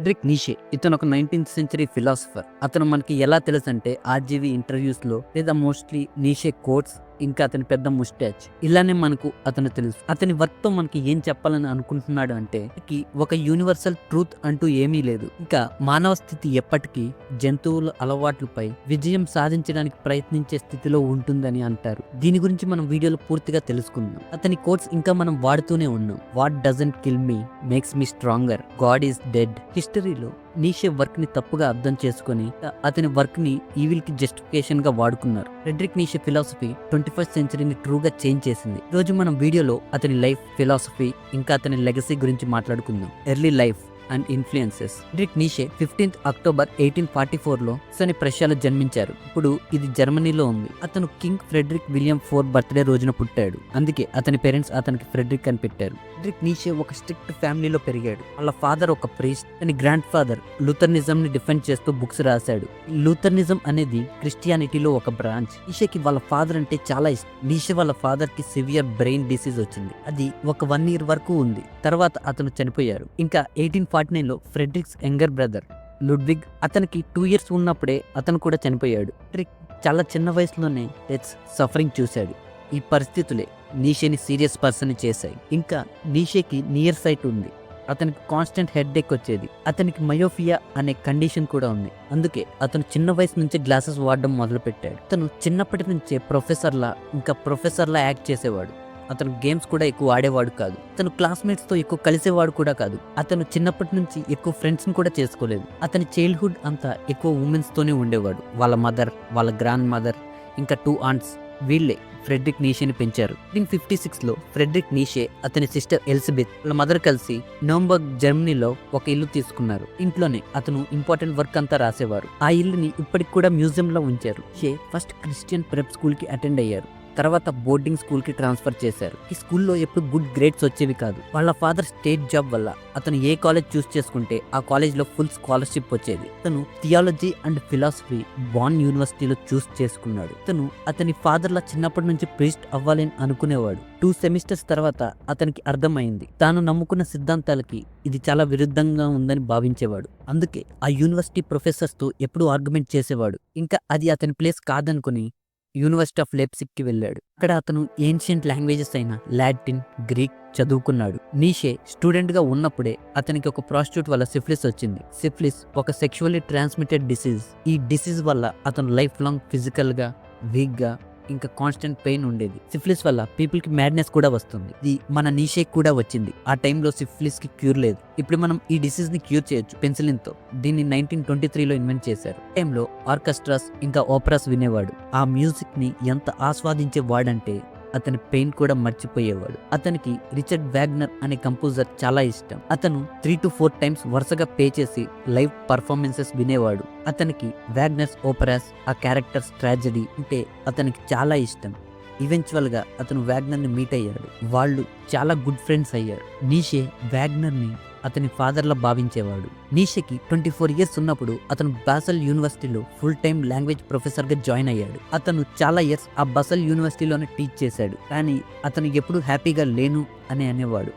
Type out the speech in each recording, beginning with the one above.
డ్రిక్ Nietzsche ఇతను ఒక nineteenth century philosopher. అతను మనకి ఎలా తెలుసు అంటే ఆర్జీవి ఇంటర్వ్యూస్లో లేదా మోస్ట్లీ నీషే కోట్స్ ఇంకా అతని పెద్ద ముస్టాచ్ ఇలానే మనకు అతను తెలుసు. అతని వర్క్తో మనకి ఏం చెప్పాలని అనుకుంటున్నాడు అంటే కి ఒక యూనివర్సల్ ట్రూత్ అంటూ ఏమీ లేదు. ఇంకా మానవ స్థితి ఎప్పటికీ జంతువుల అలవాట్లపై విజయం సాధించడానికి ప్రయత్నించే స్థితిలో ఉంటుందని అంటారు. దీని గురించి మనం వీడియోలో పూర్తిగా తెలుసుకుందాం. అతని కోట్స్ ఇంకా మనం వాడుతూనే ఉన్నాం. What doesn't kill me makes me stronger. God is dead. హిస్టరీలో నీషే వర్క్ని తప్పుగా అర్థం చేసుకొని అతని వర్క్ని ఈవిల్కి జస్టిఫికేషన్గా వాడుకున్నారు. Friedrich Nietzsche philosophy twenty first సెంచరీని ట్రూగా చేంజ్ చేసింది. ఈ రోజు మనం వీడియోలో అతని లైఫ్ ఫిలాసఫీ ఇంకా అతని లెగసీ గురించి మాట్లాడుకుందాం. Early life. And influences. డ్రిక్ Nietzsche fifteenth October eighteen forty ఫోర్లో సని ప్రష్యాలో జన్మించారు. ఇప్పుడు ఇది జర్మనీలో ఉంది. అతను king Frederick William four birthday రోజున పుట్టాడు. అందుకే అతని పేరెంట్స్ అతనికి ఫ్రెడరిక్ అని పెట్టారు. ఫ్రెడరిక్ నీషే ఒక స్ట్రిక్ట్ ఫ్యామిలీలో పెరిగాడు. వాళ్ళ ఫాదర్ ఒక ప్రీస్ట్ అని గ్రాండ్ ఫాదర్ లూథర్నిజం ని డిఫెండ్ చేస్తూ బుక్స్ రాశాడు. లూథర్నిజం అనేది క్రిస్టియానిటీలో ఒక బ్రాంచ్. నీషేకి వాళ్ళ ఫాదర్ అంటే చాలా ఇష్టం. నీషే వాళ్ళ ఫాదర్కి సివియర్ బ్రెయిన్ డిసీజ్ వచ్చింది. అది ఒక వన్ ఇయర్ వరకు ఉంది. తర్వాత అతను చనిపోయారు. ఇంకా eighteen forty Friedrich's younger brother Ludwig అతనికి టూ ఇయర్స్ ఉన్నప్పుడే అతను కూడా చనిపోయాడు. ట్రిక్ చాలా చిన్న వయసులోనే డెత్స్ సఫరింగ్ చూశాడు. ఈ పరిస్థితులే నీషేని సీరియస్ పర్సన్ చేశాయి. ఇంకా నీషేకి నియర్ సైట్ ఉంది. అతనికి కాన్స్టెంట్ హెడ్ ఎక్ వచ్చేది. అతనికి మయోఫియా అనే కండిషన్ కూడా ఉంది. అందుకే అతను చిన్న వయసు నుంచి గ్లాసెస్ వాడడం మొదలుపెట్టాడు. అతను చిన్నప్పటి నుంచే ప్రొఫెసర్లా ఇంకా ప్రొఫెసర్లా యాక్ట్ చేసేవాడు. అతను గేమ్స్ కూడా ఎక్కువ ఆడేవాడు కాదు. అతను క్లాస్మేట్స్తో ఎక్కువ కలిసేవాడు కూడా కాదు. అతను చిన్నప్పటి నుంచి ఎక్కువ ఫ్రెండ్స్ని కూడా చేసుకోలేదు. అతని చైల్డ్హుడ్ అంతా ఎక్కువ ఉమెన్స్తోనే ఉండేవాడు. వాళ్ళ మదర్ వాళ్ళ గ్రాండ్ మదర్ ఇంకా టూ ఆంట్స్ వీళ్ళే ఫ్రెడ్రిక్ నీషేని పెంచారు. నైన్టీన్ ఫిఫ్టీ సిక్స్లో ఫ్రెడ్రిక్ నీషే అతని సిస్టర్ ఎలిజబెత్ వాళ్ళ మదర్ కలిసి నవంబర్ జర్మనీలో ఒక ఇల్లు తీసుకున్నారు. ఇంట్లోనే అతను ఇంపార్టెంట్ వర్క్ అంతా రాసేవారు. ఆ ఇల్లుని ఇప్పటికి కూడా మ్యూజియంలో ఉంచారు. షే ఫస్ట్ క్రిస్టియన్ ప్రెప్ స్కూల్కి అటెండ్ అయ్యారు. తర్వాత బోర్డింగ్ స్కూల్కి ట్రాన్స్ఫర్ చేశారు. ఈ స్కూల్లో ఎప్పుడు గుడ్ గ్రేడ్స్ వచ్చేవి కాదు. వాళ్ళ ఫాదర్ స్టేట్ జాబ్ వల్ల అతను ఏ కాలేజ్ చూస్ చేసుకుంటే ఆ కాలేజ్లో ఫుల్ స్కాలర్షిప్ వచ్చేది. అతను థియాలజీ అండ్ ఫిలాసఫీ బాన్ యూనివర్సిటీలో చూస్ చేసుకున్నాడు. అతను అతని ఫాదర్లా చిన్నప్పటి నుంచి ప్రీస్ట్ అవ్వాలని అనుకునేవాడు. టూ సెమిస్టర్స్ తర్వాత అతనికి అర్థమైంది. తాను నమ్ముకున్న సిద్ధాంతాలకి ఇది చాలా విరుద్ధంగా ఉందని భావించేవాడు. అందుకే ఆ యూనివర్సిటీ ప్రొఫెసర్స్తో ఎప్పుడు ఆర్గ్యుమెంట్ చేసేవాడు. ఇంకా అది అతని ప్లేస్ కాదనుకుని యూనివర్సిటీ ఆఫ్ లెప్సిక్కి వెళ్ళాడు. అక్కడ అతను ఏన్షియంట్ లాంగ్వేజెస్ అయిన లాటిన్ గ్రీక్ చదువుకున్నాడు. నీషే స్టూడెంట్గా ఉన్నప్పుడే అతనికి ఒక ప్రాస్టిట్యూట్ వల్ల సిఫ్లిస్ వచ్చింది. సిఫ్లిస్ ఒక సెక్షువల్లీ ట్రాన్స్మిటెడ్ డిసీజ్ ఈ డిసీజ్ వల్ల అతను లైఫ్ లాంగ్ ఫిజికల్గా వీక్గా ఇంకా కాన్స్టెంట్ పెయిన్ ఉండేది. సిఫ్లిస్ వల్ల పీపుల్కి మ్యాడ్నెస్ కూడా వస్తుంది. ఇది మన నీషేక్ కూడా వచ్చింది. ఆ టైంలో సిఫ్లిస్కి క్యూర్ లేదు. ఇప్పుడు మనం ఈ డిసీజ్ని క్యూర్ చేయొచ్చు పెన్సిలిన్తో. దీన్ని నైన్టీన్ ట్వంటీ త్రీలో ఇన్వెంట్ చేశారు. టైంలో ఆర్కెస్ట్రాస్ ఇంకా ఓపరాస్ వినేవాడు. ఆ మ్యూజిక్ని ఎంత ఆస్వాదించేవాడంటే అతని పెయిన్ కూడా మర్చిపోయేవాడు. అతనికి రిచర్డ్ వ్యాగ్నర్ అనే కంపోజర్ చాలా ఇష్టం. అతను త్రీ టు ఫోర్ టైమ్స్ వరుసగా పే చేసి లైవ్ పర్ఫార్మెన్సెస్ వినేవాడు. అతనికి వ్యాగ్నర్స్ ఓపెరాస్ ఆ క్యారెక్టర్స్ ట్రాజడీ అంటే అతనికి చాలా ఇష్టం. ఈవెన్చువల్గా అతను వ్యాగ్నర్ని మీట్ అయ్యాడు. వాళ్ళు చాలా గుడ్ ఫ్రెండ్స్ అయ్యారు. నీషే వ్యాగ్నర్ని అతని ఫాదర్లా భావించేవాడు. నీషకి ట్వంటీ ఫోర్ ఇయర్స్ ఉన్నప్పుడు అతను బాసల్ యూనివర్సిటీలో ఫుల్ టైం లాంగ్వేజ్ ప్రొఫెసర్గా జాయిన్ అయ్యాడు. అతను చాలా ఇయర్స్ ఆ బసల్ యూనివర్సిటీలోనే టీచ్ చేశాడు. కానీ అతను ఎప్పుడు హ్యాపీగా లేను అని అనేవాడు.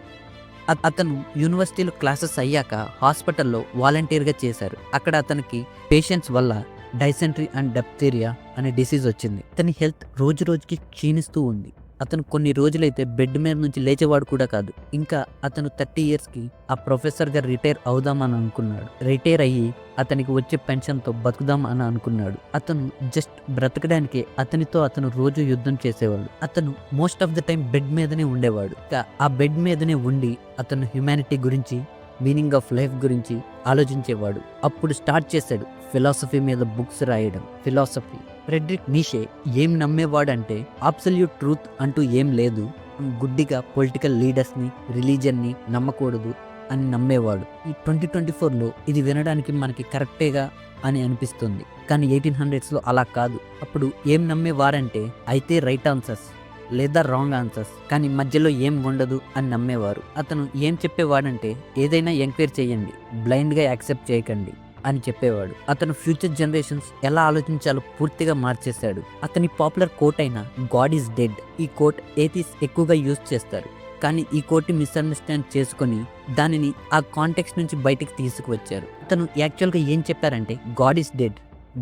అతను యూనివర్సిటీలో క్లాసెస్ అయ్యాక హాస్పిటల్లో వాలంటీర్గా చేశారు. అక్కడ అతనికి పేషెంట్స్ వల్ల డైసెంట్రీ అండ్ డెప్తేరియా అనే డిసీజ్ వచ్చింది. అతని హెల్త్ రోజు రోజుకి క్షీణిస్తూ ఉంది. అతను కొన్ని రోజులైతే బెడ్ మీద నుంచి లేచేవాడు కూడా కాదు. ఇంకా అతను థర్టీ ఇయర్స్కి ఆ ప్రొఫెసర్గా రిటైర్ అవుదామని అనుకున్నాడు. రిటైర్ అయ్యి అతనికి వచ్చే పెన్షన్తో బతుకుదాం అని అనుకున్నాడు. అతను జస్ట్ బ్రతకడానికి అతనితో అతను రోజు యుద్ధం చేసేవాడు. అతను most of the time bed మీదనే ఉండేవాడు. ఇంకా ఆ బెడ్ మీదనే ఉండి అతను హ్యుమానిటీ గురించి మీనింగ్ ఆఫ్ లైఫ్ గురించి ఆలోచించేవాడు. అప్పుడు స్టార్ట్ చేశాడు. ఫిలాసఫీ మీద బుక్స్ రాయడం ఫిలాసఫీ. ఫ్రెడ్రిక్ నీషే ఏం నమ్మేవాడంటే అబ్సల్యూట్ ట్రూత్ అంటూ ఏం లేదు. గుడ్డిగా పొలిటికల్ లీడర్స్ని రిలీజియన్ని నమ్మకూడదు అని నమ్మేవాడు. ఈ ట్వంటీ ట్వంటీ ఫోర్లో ఇది వినడానికి మనకి కరెక్టేగా అని అనిపిస్తుంది. కానీ ఎయిటీన్ హండ్రెడ్స్లో అలా కాదు. అప్పుడు ఏం నమ్మేవారంటే అయితే రైట్ ఆన్సర్స్ లేదా రాంగ్ ఆన్సర్స్. కానీ మధ్యలో ఏం ఉండదు అని నమ్మేవారు. అతను ఏం చెప్పేవాడంటే ఏదైనా ఎంక్వైర్ చేయండి. బ్లైండ్గా యాక్సెప్ట్ చేయకండి. అని చెప్పేవాడు. అతను ఫ్యూచర్ జనరేషన్స్ ఎలా ఆలోచించాలో పూర్తిగా మార్చేశాడు. అతని పాపులర్ కోట్ అయిన గాడ్ ఈజ్ డెడ్ ఈ కోట్ ఏథీస్ ఎక్కువగా యూజ్ చేస్తారు. కానీ ఈ కోర్టు మిస్అండర్స్టాండ్ చేసుకొని దానిని ఆ కాంటెక్స్ నుంచి బయటకు తీసుకువచ్చారు. అతను యాక్చువల్గా ఏం చెప్పారంటే God is dead.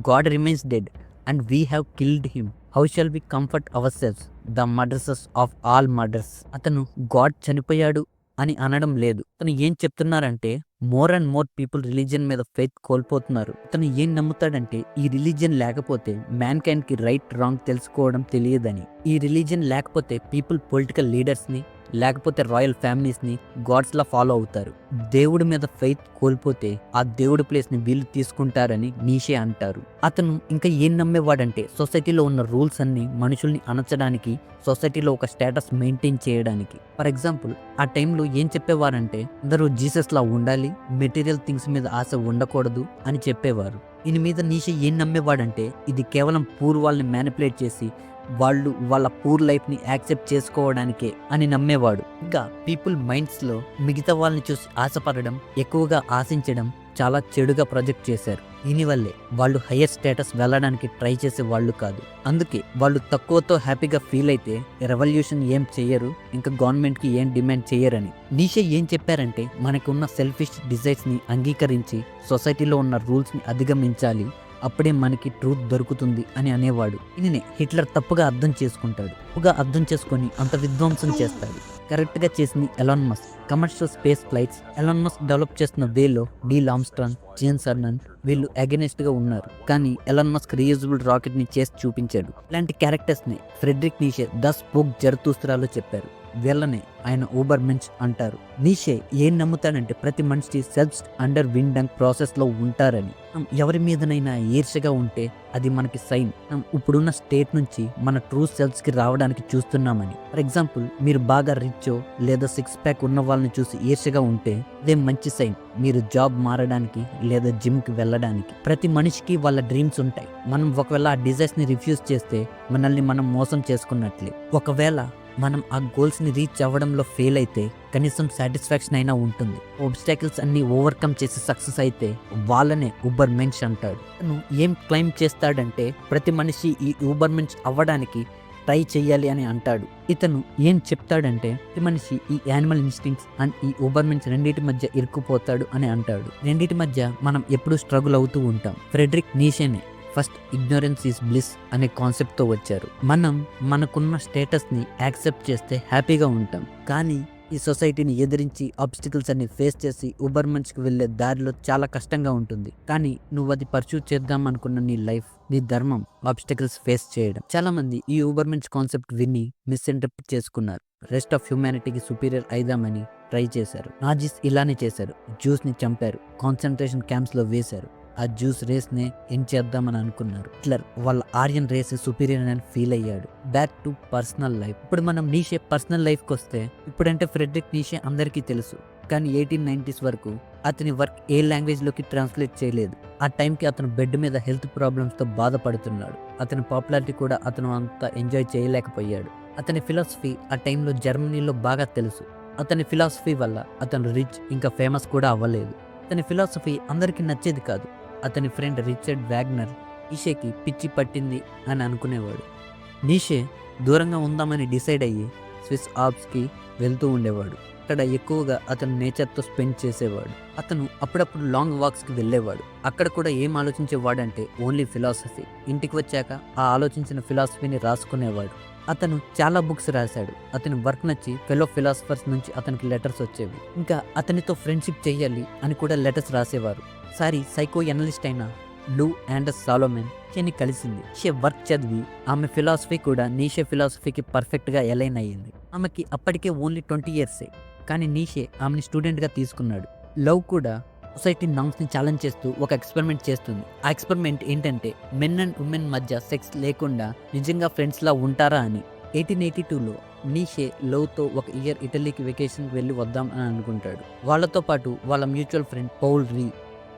God remains dead. And we have killed him. How shall be comfort our selves the murderers of all murders అతను గాడ్ చనిపోయాడు అని అనడం లేదు. అతను ఏం చెప్తున్నారంటే more and more people religion మీద ఫెయిత్ కోల్పోతున్నారు. అతను ఏం నమ్ముతాడంటే ఈ రిలీజియన్ లేకపోతే మ్యాన్ కైండ్కి రైట్ రాంగ్ తెలుసుకోవడం తెలియదని. ఈ రిలీజియన్ లేకపోతే పీపుల్ పొలిటికల్ లీడర్స్ని లేకపోతే రాయల్ ఫ్యామిలీస్ని గాడ్స్ లా ఫాలో అవుతారు. దేవుడి మీద ఫెయిత్ కోల్పోతే ఆ దేవుడి ప్లేస్ని వీళ్ళు తీసుకుంటారని నీషే అంటారు. అతను ఇంకా ఏం నమ్మేవాడంటే సొసైటీలో ఉన్న రూల్స్ అన్ని మనుషుల్ని అనచడానికి సొసైటీలో ఒక స్టేటస్ మెయింటైన్ చేయడానికి. ఫర్ ఎగ్జాంపుల్ ఆ టైంలో ఏం చెప్పేవారంటే అందరూ జీసస్ లా ఉండాలి మెటీరియల్ థింగ్స్ మీద ఆశ ఉండకూడదు అని చెప్పేవారు. దీని మీద నీష ఏం నమ్మేవాడంటే ఇది కేవలం పూర్ వాళ్ళని మ్యానిపులేట్ చేసి వాళ్ళు వాళ్ళ పూర్ లైఫ్ని యాక్సెప్ట్ చేసుకోవడానికే అని నమ్మేవాడు. ఇంకా పీపుల్ మైండ్స్లో మిగతా వాళ్ళని చూసి ఆశపడడం ఎక్కువగా ఆశించడం చాలా చెడుగా ప్రొజెక్ట్ చేశారు. దీనివల్లే వాళ్ళు హయ్యర్ స్టేటస్ వెళ్ళడానికి ట్రై చేసే వాళ్ళు కాదు. అందుకే వాళ్ళు తక్కువతో హ్యాపీగా ఫీల్ అయితే రెవల్యూషన్ ఏం చెయ్యరు ఇంకా గవర్నమెంట్కి ఏం డిమాండ్ చేయరని నీషే ఏం చెప్పారంటే మనకున్న సెల్ఫిష్ డిజైర్స్ని అంగీకరించి సొసైటీలో ఉన్న రూల్స్ని అధిగమించాలి అప్పుడే మనకి ట్రూత్ దొరుకుతుంది అని అనేవాడు. దీనినే హిట్లర్ తప్పుగా అర్థం చేసుకుంటాడు. తప్పుగా అర్థం చేసుకొని అంత విధ్వంసం చేస్తాడు. కరెక్ట్గా చేసింది Elon Musk commercial space flights Elon Musk develop చేస్తున్న వేలో డీ లామ్స్ట్రాన్ జేన్ సర్నన్ వీళ్ళు అగెనిస్ట్గా ఉన్నారు. కానీ ఎలాన్ మస్క్ రీయూజబుల్ రాకెట్ని చేసి చూపించాడు. ఇలాంటి క్యారెక్టర్స్ని ఫ్రెడ్రిక్ నీషే ద స్పోక్ జరతూస్త్రాలో చెప్పారు. వీళ్ళనే ఆయన ఊబర్ మెన్స్ అంటారు. నీషే ఏం నమ్ముతాడంటే ప్రతి మనిషి సెల్ఫ్ అండర్ విండంగ్ ప్రాసెస్లో ఉంటారని. ఎవరి మీదనైనా ఈర్షగా ఉంటే అది మనకి సైన్ ఇప్పుడున్న స్టేట్ నుంచి మన ట్రూ సెల్ఫ్స్కి రావడానికి చూస్తున్నామని. ఫర్ ఎగ్జాంపుల్ మీరు బాగా రిచ్ లేదా సిక్స్ ప్యాక్ ఉన్న వాళ్ళని చూసి ఈర్షగా ఉంటే అదే మంచి సైన్ మీరు జాబ్ మారడానికి లేదా జిమ్కి వెళ్ళడానికి ప్రతి మనిషికి వాళ్ళ డ్రీమ్స్ ఉంటాయి. మనం ఒకవేళ ఆ డిజైర్స్ని రిఫ్యూజ్ చేస్తే మనల్ని మనం మోసం చేసుకున్నట్లే. ఒకవేళ మనం ఆ గోల్స్ని రీచ్ అవ్వడంలో ఫెయిల్ అయితే కనీసం సాటిస్ఫాక్షన్ అయినా ఉంటుంది. ఒబ్స్టాకిల్స్ అన్ని ఓవర్కమ్ చేసి సక్సెస్ అయితే వాళ్ళనే ఊబర్ మెన్స్ అంటాడు. తను ఏం క్లైమ్ చేస్తాడంటే ప్రతి మనిషి ఈ ఊబర్ మెన్స్ అవ్వడానికి ట్రై చేయాలి అని అంటాడు. ఇతను ఏం చెప్తాడంటే ప్రతి మనిషి ఈ యానిమల్ ఇన్స్టింగ్స్ అండ్ ఈ ఊబర్మెన్స్ రెండింటి మధ్య ఇరుక్కుపోతాడు అని అంటాడు. రెండింటి మధ్య మనం ఎప్పుడూ స్ట్రగుల్ అవుతూ ఉంటాం. ఫ్రెడరిక్ నీషేనే ఫస్ట్ ఇగ్నోరెన్స్ ఈస్ బ్లిస్ అనే కాన్సెప్ట్తో వచ్చారు. మనం మనకున్న స్టేటస్ని యాక్సెప్ట్ చేస్తే హ్యాపీగా ఉంటాం. కానీ ఈ సొసైటీని ఎదిరించి ఆబ్స్టికల్స్ అన్ని ఫేస్ చేసి ఉబర్ మంచికి వెళ్ళే దారిలో చాలా కష్టంగా ఉంటుంది. కానీ నువ్వు అది పర్చూ చేద్దాం అనుకున్న నీ లైఫ్ నీ ధర్మం ఆబ్స్టికల్స్ ఫేస్ చేయడం. చాలా మంది ఈ ఊబర్ మంచ్ కాన్సెప్ట్ విని మిస్ఇంటర్ప్రిట్ చేసుకున్నారు. రెస్ట్ ఆఫ్ హ్యూమానిటీకి సుపీరియర్ అయిదామని ట్రై చేశారు. నాజిస్ ఇలానే చేశారు. జ్యూస్ని చంపారు. కాన్సన్ట్రేషన్ క్యాంప్స్లో వేశారు. ఆ జ్యూస్ రేస్ నే ఏం చేద్దామని అనుకున్నారు. హిట్లర్ వాళ్ళ ఆర్యన్ రేస్ సుపీరియర్ అని ఫీల్ అయ్యాడు. Back to personal life. ఇప్పుడు మనం నీషే పర్సనల్ లైఫ్కి వస్తే ఇప్పుడంటే ఫ్రెడ్రిక్ నీషే అందరికీ తెలుసు. కానీ ఎయిటీన్ నైంటీస్ వరకు అతని వర్క్ ఏ లాంగ్వేజ్లోకి ట్రాన్స్లేట్ చేయలేదు. ఆ టైంకి అతను బెడ్ మీద హెల్త్ ప్రాబ్లమ్స్తో బాధపడుతున్నాడు. అతని పాపులారిటీ కూడా అతను అంత ఎంజాయ్ చేయలేకపోయాడు. అతని ఫిలాసఫీ ఆ టైంలో జర్మనీలో బాగా తెలుసు. అతని ఫిలాసఫీ వల్ల అతను రిచ్ ఇంకా ఫేమస్ కూడా అవ్వలేదు. అతని ఫిలాసఫీ అందరికీ నచ్చేది కాదు. అతని ఫ్రెండ్ రిచర్డ్ వ్యాగ్నర్ ఈషేకి పిచ్చి పట్టింది అని అనుకునేవాడు. నీషే దూరంగా ఉందామని డిసైడ్ అయ్యి స్విస్ ఆప్స్కి వెళ్తూ ఉండేవాడు. అక్కడ ఎక్కువగా అతను నేచర్తో స్పెండ్ చేసేవాడు. అతను అప్పుడప్పుడు లాంగ్ వాక్స్కి వెళ్ళేవాడు. అక్కడ కూడా ఏం ఆలోచించేవాడంటే ఓన్లీ ఫిలాసఫీ. ఇంటికి వచ్చాక ఆ ఆలోచించిన ఫిలాసఫీని రాసుకునేవాడు. అతను చాలా బుక్స్ రాశాడు. అతని వర్క్ నచ్చి ఫెలో ఫిలాసఫర్స్ నుంచి అతనికి లెటర్స్ వచ్చేవి. ఇంకా అతనితో ఫ్రెండ్షిప్ చేయాలి అని కూడా లెటర్స్ రాసేవారు. సారీ సైకో ఎనలిస్ట్ అయిన లూ అండ్ సాలోమెన్ షేని కలిసింది. షే వర్క్ చదివి ఆమె ఫిలాసఫీ కూడా నీషే ఫిలాసఫీకి పర్ఫెక్ట్గా ఎలైన్ అయ్యింది. ఆమెకి అప్పటికే ఓన్లీ ట్వంటీ ఇయర్సే కానీ నీషే ఆమెని స్టూడెంట్గా తీసుకున్నాడు. లవ్ కూడా సొసైటీ నామ్స్ని ఛాలెంజ్ చేస్తూ ఒక ఎక్స్పెరిమెంట్ చేస్తుంది. ఆ ఎక్స్పెరిమెంట్ ఏంటంటే మెన్ అండ్ ఉమెన్ మధ్య సెక్స్ లేకుండా నిజంగా ఫ్రెండ్స్లా ఉంటారా అని. ఎయిటీన్ ఎయిటీ టూలో నీషే లవ్తో ఒక ఇయర్ ఇటలీకి వెకేషన్కి వెళ్ళి వద్దాం అని అనుకుంటాడు. వాళ్ళతో పాటు వాళ్ళ మ్యూచువల్ ఫ్రెండ్ పౌల్ రీ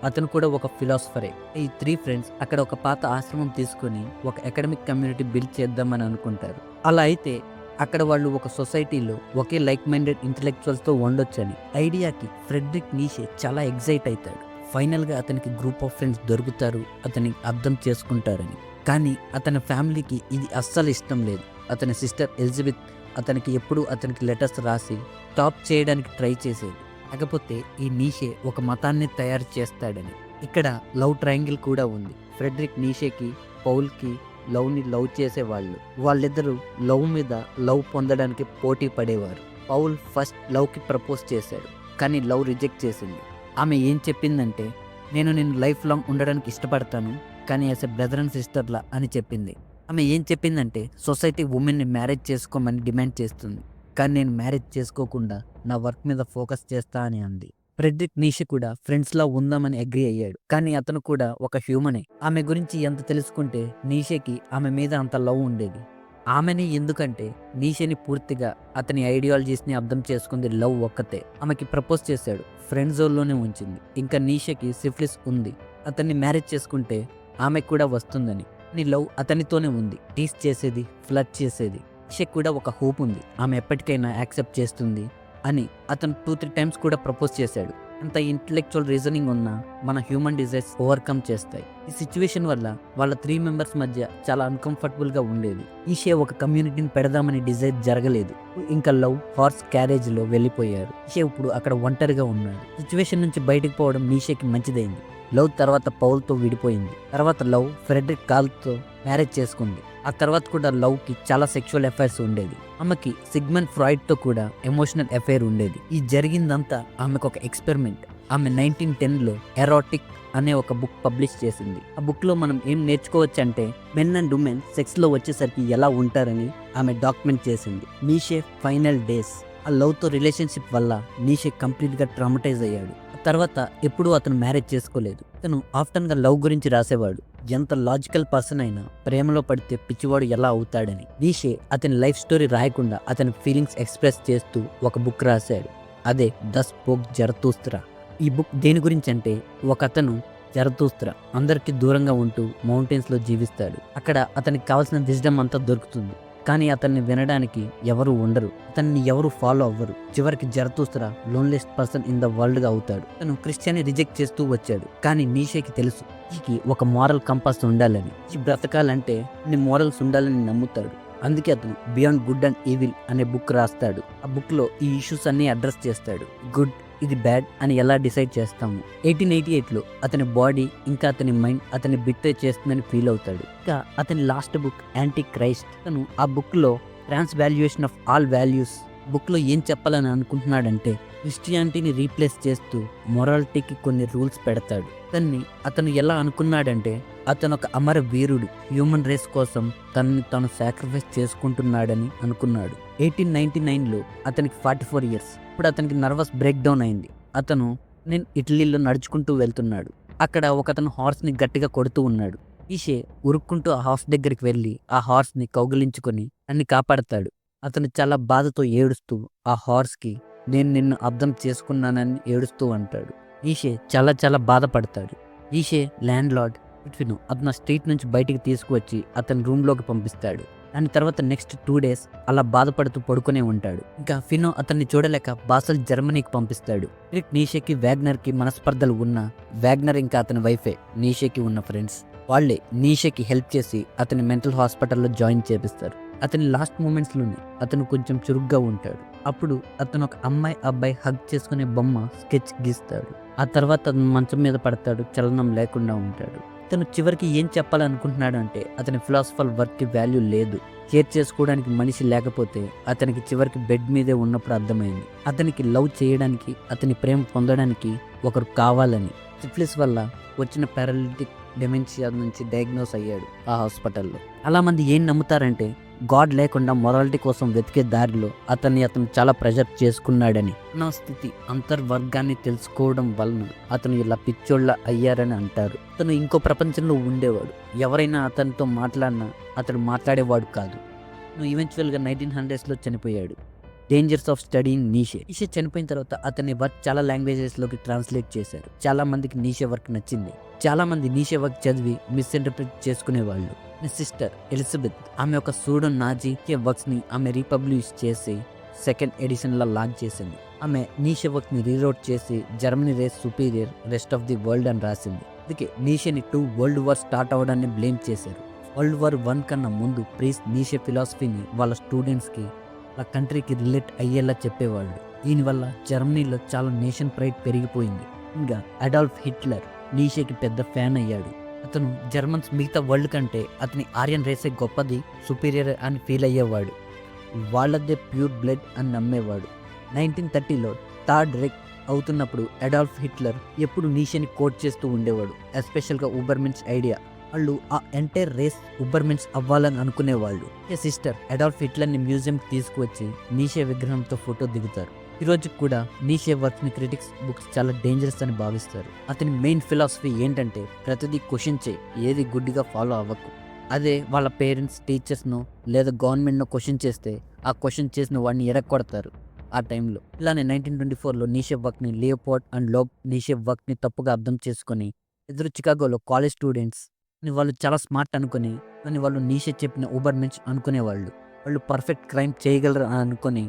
అతను కూడా ఒక ఫిలాసఫరే. ఈ త్రీ ఫ్రెండ్స్ అక్కడ ఒక పాత ఆశ్రమం తీసుకొని ఒక అకాడమిక్ కమ్యూనిటీ బిల్డ్ చేద్దామని అనుకుంటారు. అలా అయితే అక్కడ వాళ్ళు ఒక సొసైటీలో ఒకే లైక్ మైండెడ్ ఇంటలెక్చువల్స్తో ఉండొచ్చని ఐడియాకి ఫ్రెడ్రిక్ నీషే చాలా ఎగ్జైట్ అవుతాడు ఫైనల్గా అతనికి గ్రూప్ ఆఫ్ ఫ్రెండ్స్ దొరుకుతారు అతని అర్థం చేసుకుంటారని. కానీ అతని ఫ్యామిలీకి ఇది అస్సలు ఇష్టం లేదు. అతని సిస్టర్ ఎలిజబెత్ అతనికి ఎప్పుడూ అతనికి లెటర్స్ రాసి టాప్ చేయడానికి ట్రై చేసేది. కాకపోతే ఈ నీషే ఒక మతాన్ని తయారు చేస్తాడని. ఇక్కడ లవ్ ట్రయాంగిల్ కూడా ఉంది. ఫ్రెడరిక్ నీషేకి పౌల్కి లవ్ని లవ్ చేసేవాళ్ళు. వాళ్ళిద్దరూ లవ్ మీద లవ్ పొందడానికి పోటీ పడేవారు. పౌల్ ఫస్ట్ లవ్కి ప్రపోజ్ చేశాడు కానీ లవ్ రిజెక్ట్ చేసింది. ఆమె ఏం చెప్పిందంటే నేను నేను లైఫ్ లాంగ్ ఉండడానికి ఇష్టపడతాను కానీ యాజ్ ఎ బ్రదర్ అండ్ సిస్టర్లా అని చెప్పింది. ఆమె ఏం చెప్పిందంటే సొసైటీ ఉమెన్ని మ్యారేజ్ చేసుకోమని డిమాండ్ చేస్తుంది కానీ నేను మ్యారేజ్ చేసుకోకుండా నా వర్క్ మీద ఫోకస్ చేస్తా అని అంది. ఫ్రెడ్రిక్ నీషి కూడా ఫ్రెండ్స్లా ఉందామని అగ్రి అయ్యాడు. కానీ అతను కూడా ఒక హ్యూమనే. ఆమె గురించి ఎంత తెలుసుకుంటే నీషేకి ఆమె మీద అంత లవ్ ఉండేది. ఆమెని ఎందుకంటే నీషేని పూర్తిగా అతని ఐడియాలజీస్ని అర్థం చేసుకుంది లవ్ ఒక్కతే. ఆమెకి ప్రపోజ్ చేశాడు. ఫ్రెండ్ జోన్లోనే ఉంచింది. ఇంకా నీషేకి సిఫ్లిస్ ఉంది. అతన్ని మ్యారేజ్ చేసుకుంటే ఆమెకు కూడా వస్తుందని. నీ లవ్ అతనితోనే ఉంది. టీస్ చేసేది ఫ్లడ్ చేసేది. నీషే కూడా ఒక హోప్ ఉంది. ఆమె ఎప్పటికైనా యాక్సెప్ట్ చేస్తుంది. అని అతను టూ త్రీ టైమ్స్ కూడా ప్రపోజ్ చేశాడు. అంత ఇంటలెక్చువల్ రీజనింగ్ ఉన్నా మన హ్యూమన్ డిజైర్స్ ఓవర్కమ్ చేస్తాయి. ఈ సిచ్యువేషన్ వల్ల వాళ్ళ త్రీ మెంబర్స్ మధ్య చాలా అన్కంఫర్టబుల్గా ఉండేది. ఈషే ఒక కమ్యూనిటీని పెడదామని డిజైర్ జరగలేదు. ఇంకా లవ్ హార్స్ క్యారేజ్లో వెళ్ళిపోయారు. ఈషే ఇప్పుడు అక్కడ ఒంటరిగా ఉన్నాడు. సిచ్యువేషన్ నుంచి బయటకు పోవడం నీషేకి మంచిదైంది. లవ్ తర్వాత పౌల్తో విడిపోయింది. తర్వాత లవ్ ఫ్రెడరిక్ కాల్తో మ్యారేజ్ చేసుకుంది. ఆ తర్వాత కూడా లవ్కి చాలా సెక్షువల్ అఫైర్స్ ఉండేది. ఆమెకి సిగ్మన్ ఫ్రాయిడ్తో కూడా ఎమోషనల్ అఫైర్ ఉండేది. ఈ జరిగిందంతా ఆమెకు ఒక ఎక్స్పెరిమెంట్ ఆమె నైన్టీన్ టెన్లో ఎరోటిక్ అనే ఒక బుక్ పబ్లిష్ చేసింది. ఆ బుక్లో మనం ఏం నేర్చుకోవచ్చు అంటే మెన్ అండ్ ఉమెన్ సెక్స్లో వచ్చేసరికి ఎలా ఉంటారని ఆమె డాక్యుమెంట్ చేసింది. Nietzsche final days. ఆ లవ్తో రిలేషన్షిప్ వల్ల నీషే కంప్లీట్గా ట్రామటైజ్ అయ్యాడు. తర్వాత ఎప్పుడూ అతను మ్యారేజ్ చేసుకోలేదు. అతను ఆఫ్టన్గా లవ్ గురించి రాసేవాడు. ఎంత లాజికల్ పర్సన్ అయినా ప్రేమలో పడితే పిచ్చివాడు ఎలా అవుతాడని. నీషే అతని లైఫ్ స్టోరీ రాయకుండా అతని ఫీలింగ్స్ ఎక్స్ప్రెస్ చేస్తూ ఒక బుక్ రాశాడు. అదే దస్ పోక్ జరతూస్త్రా. ఈ బుక్ దేని గురించి అంటే ఒక అతను జరతూస్త్ర. అందరికీ దూరంగా ఉంటూ మౌంటైన్స్లో జీవిస్తాడు. అక్కడ అతనికి కావాల్సిన విజ్డమ్ అంతా దొరుకుతుంది. కానీ అతన్ని వినడానికి ఎవరు ఉండరు. అతన్ని ఎవరు ఫాలో అవ్వరు. చివరికి Zarathustra loneliest person in the వరల్డ్గా అవుతాడు. తను క్రిస్టియన్ని రిజెక్ట్ చేస్తూ వచ్చాడు. కానీ నీషేకి తెలుసు. ఈకి ఒక మారల్ కంపాస్ ఉండాలని. ఈ బ్రతకాలంటే నీ మోరల్స్ ఉండాలని నమ్ముతాడు. అందుకే అతను బియాండ్ గుడ్ అండ్ ఈవిల్ అనే బుక్ రాస్తాడు. ఆ బుక్లో ఈ ఇష్యూస్ అన్ని అడ్రస్ చేస్తాడు. గుడ్ ఇది బ్యాడ్ అని ఎలా డిసైడ్ చేస్తాము? ఎయిటీన్ ఎయిటీ ఎయిట్లో అతని బాడీ ఇంకా అతని మైండ్ అతని బిట్టే చేస్తుందని ఫీల్ అవుతాడు. ఇంకా అతని లాస్ట్ బుక్ యాంటీ క్రైస్ట్ తను ఆ బుక్లో transvaluation of all values బుక్లో ఏం చెప్పాలని అనుకుంటున్నాడంటే క్రిస్టియానిటీని రీప్లేస్ చేస్తూ మొరాలిటీకి కొన్ని రూల్స్ పెడతాడు. అతన్ని అతను ఎలా అనుకున్నాడంటే అతను ఒక అమర వీరుడు హ్యూమన్ రేస్ కోసం తనని తాను సాక్రిఫైస్ చేసుకుంటున్నాడని అనుకున్నాడు. ఎయిటీన్ నైన్టీ నైన్లో అతనికి ఫార్టీ ఫోర్ ఇయర్స్. ఇప్పుడు అతనికి నర్వస్ బ్రేక్ డౌన్ అయింది. అతను నేను ఇటలీలో నడుచుకుంటూ వెళ్తున్నాడు. అక్కడ ఒక అతను హార్స్ని గట్టిగా కొడుతూ ఉన్నాడు. ఈషే ఉరుక్కుంటూ ఆ హార్స్ దగ్గరికి వెళ్ళి ఆ హార్స్ని కౌగిలించుకొని అన్ని కాపాడతాడు. అతను చాలా బాధతో ఏడుస్తూ ఆ హార్స్కి నేను నిన్ను అర్థం చేసుకున్నానని ఏడుస్తూ అంటాడు. ఈషే చాలా చాలా బాధపడతాడు. ఈషే ల్యాండ్ లార్డ్ విను అతను స్ట్రీట్ నుంచి బయటికి తీసుకువచ్చి అతని రూమ్లోకి పంపిస్తాడు. దాని తర్వాత నెక్స్ట్ టూ డేస్ అలా బాధపడుతూ పడుకునే ఉంటాడు. ఇంకా ఫినో అతన్ని చూడలేక బాసల్ జర్మనీకి పంపిస్తాడు. రిక్ నీషేకి వ్యాగ్నర్కి మనస్పర్ధలు ఉన్న వ్యాగ్నర్ ఇంకా అతని వైఫే నీషేకి ఉన్న ఫ్రెండ్స్. వాళ్ళే నీషేకి హెల్ప్ చేసి అతని మెంటల్ హాస్పిటల్లో జాయిన్ చేపిస్తారు. అతని లాస్ట్ మూమెంట్స్లోనే అతను కొంచెం చురుగ్గా ఉంటాడు. అప్పుడు అతను ఒక అమ్మాయి అబ్బాయి హగ్ చేసుకునే బొమ్మ స్కెచ్ గీస్తాడు. ఆ తర్వాత అతను మంచం మీద పడతాడు చలనం లేకుండా ఉంటాడు. అతను చివరికి ఏం చెప్పాలనుకుంటున్నాడు అంటే అతని ఫిలాసఫల్ వర్క్కి వాల్యూ లేదు. కేర్ చేసుకోవడానికి మనిషి లేకపోతే అతనికి చివరికి బెడ్ మీదే ఉన్నప్పుడు అర్థమైంది. అతనికి లవ్ చేయడానికి అతని ప్రేమ పొందడానికి ఒకరు కావాలని. సిఫ్లిస్ వల్ల వచ్చిన పారాలిటిక్ డెమెన్షియా నుంచి డయాగ్నోస్ అయ్యాడు ఆ హాస్పిటల్లో అలా మంది ఏం నమ్ముతారంటే గాడ్ లేకుండా మొరాలిటీ కోసం వెతికే దారిలో అతన్ని అతను చాలా ప్రెజర్ చేసుకున్నాడని. నా స్థితి అంతర్వర్గాన్ని తెలుసుకోవడం వలన అతను ఇలా పిచ్చోళ్ళ అయ్యారని అంటారు. అతను ఇంకో ప్రపంచంలో ఉండేవాడు. ఎవరైనా అతనితో మాట్లాడినా అతను మాట్లాడేవాడు కాదు. నువ్వు ఈవెన్చువల్గా నైన్టీన్ హండ్రెడ్స్లో చనిపోయాడు. Dangers of studying Nietzsche Nietzsche చనిపోయిన తర్వాత అతని వర్క్ చాలా లాంగ్వేజెస్లోకి ట్రాన్స్లేట్ చేశారు. చాలా మందికి నీషే వర్క్ నచ్చింది. చాలా మంది నీషే వర్క్ చదివి మిస్ఇంటర్ప్రిట్ చేసుకునేవాళ్ళు. Sister Elizabeth. ఆమె ఒక సూడో నాజీ వర్క్స్ని ఆమె రీపబ్లిష్ చేసి సెకండ్ ఎడిషన్లో లాంచ్ చేసింది. ఆమె నీష వర్క్ని రీరోట్ చేసి Germany race superior rest of the world అని రాసింది. అందుకే నీషని టూ వరల్డ్ వార్ స్టార్ట్ అవడాన్ని బ్లేమ్ చేశారు. వరల్డ్ వార్ వన్ కన్నా ముందు ప్రీస్ నీష ఫిలాసఫీని వాళ్ళ స్టూడెంట్స్కి ఆ కంట్రీకి రిలేట్ అయ్యేలా చెప్పేవాళ్ళు. దీనివల్ల జర్మనీలో చాలా నేషన్ ప్రైడ్ పెరిగిపోయింది. ఇంకా అడాల్ఫ్ హిట్లర్ నీషేకి పెద్ద ఫ్యాన్ అయ్యాడు. అతను జర్మన్స్ మిగతా వరల్డ్ కంటే అతని ఆర్యన్ రేసే గొప్పది సుపీరియర్ అని ఫీల్ అయ్యేవాడు. వాళ్ళదే ప్యూర్ బ్లడ్ అని నమ్మేవాడు. నైన్టీన్ థర్టీలో థర్డ్ రెక్ అవుతున్నప్పుడు అడాల్ఫ్ హిట్లర్ ఎప్పుడు నీషేని కోట్ చేస్తూ ఉండేవాడు ఎస్పెషల్గా ఉబర్మిన్స్ ఐడియా వాళ్ళు ఆ ఎంటైర్ రేస్ ఉబర్మిన్స్ అవ్వాలని అనుకునేవాళ్ళు. ఏ సిస్టర్ అడాల్ఫ్ హిట్లర్ని మ్యూజియంకి తీసుకువచ్చి నీషే విగ్రహంతో ఫోటో దిగుతారు. ఈరోజు కూడా నీషే వర్క్ని క్రిటిక్స్ బుక్స్ చాలా డేంజరస్ అని భావిస్తారు. అతని మెయిన్ ఫిలాసఫీ ఏంటంటే ప్రతిదీ క్వశ్చన్ చేయి ఏది గుడ్డిగా ఫాలో అవ్వకు. అదే వాళ్ళ పేరెంట్స్ టీచర్స్ను లేదా గవర్నమెంట్ను క్వశ్చన్ చేస్తే ఆ క్వశ్చన్ చేసిన వాడిని ఎరక్కొడతారు ఆ టైంలో ఇలానే నైన్టీన్ ట్వంటీ ఫోర్లో నీషే వర్క్ని లియోపోర్ట్ అండ్ లోబ్ నీషే వర్క్ని తప్పుగా అర్థం చేసుకొని ఇద్దరు చికాగోలో కాలేజ్ స్టూడెంట్స్ అని వాళ్ళు చాలా స్మార్ట్ అనుకుని కానీ వాళ్ళు నీషే చెప్పిన ఊబర్ మెన్స్ అనుకునేవాళ్ళు. వాళ్ళు పర్ఫెక్ట్ క్రైమ్ చేయగలరు అని అనుకొని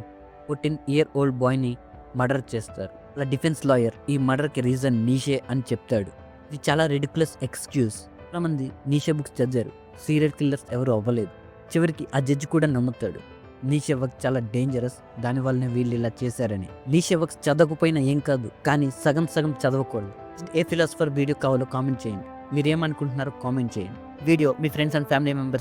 ఫోర్టీన్ ఇయర్ ఓల్డ్ బాయ్ని మర్డర్ చేస్తారు. అలా డిఫెన్స్ లాయర్ ఈ మర్డర్కి రీజన్ నీషే అని చెప్తాడు. ఇది చాలా రెడిక్యులస్ ఎక్స్క్యూజ్ చాలామంది నీషే బుక్స్ చదివారు. సీరియల్ కిల్లర్స్ ఎవరు అవ్వలేదు. చివరికి ఆ జడ్జి కూడా నమ్ముతాడు. నీషే వర్క్ చాలా డేంజరస్ దానివల్లనే వీళ్ళు ఇలా చేశారని. నీషే వర్క్స్ చదవకపోయినా ఏం కాదు కానీ సగం సగం చదవకూడదు. ఏ ఫిలాసఫర్ వీడియో కావాలో కామెంట్ చేయండి. మీరు ఏమనుకుంటున్నారో కామెంట్ చేయండి. వీడియో మీ ఫ్రెండ్స్ అండ్ ఫ్యామిలీ మెంబర్స్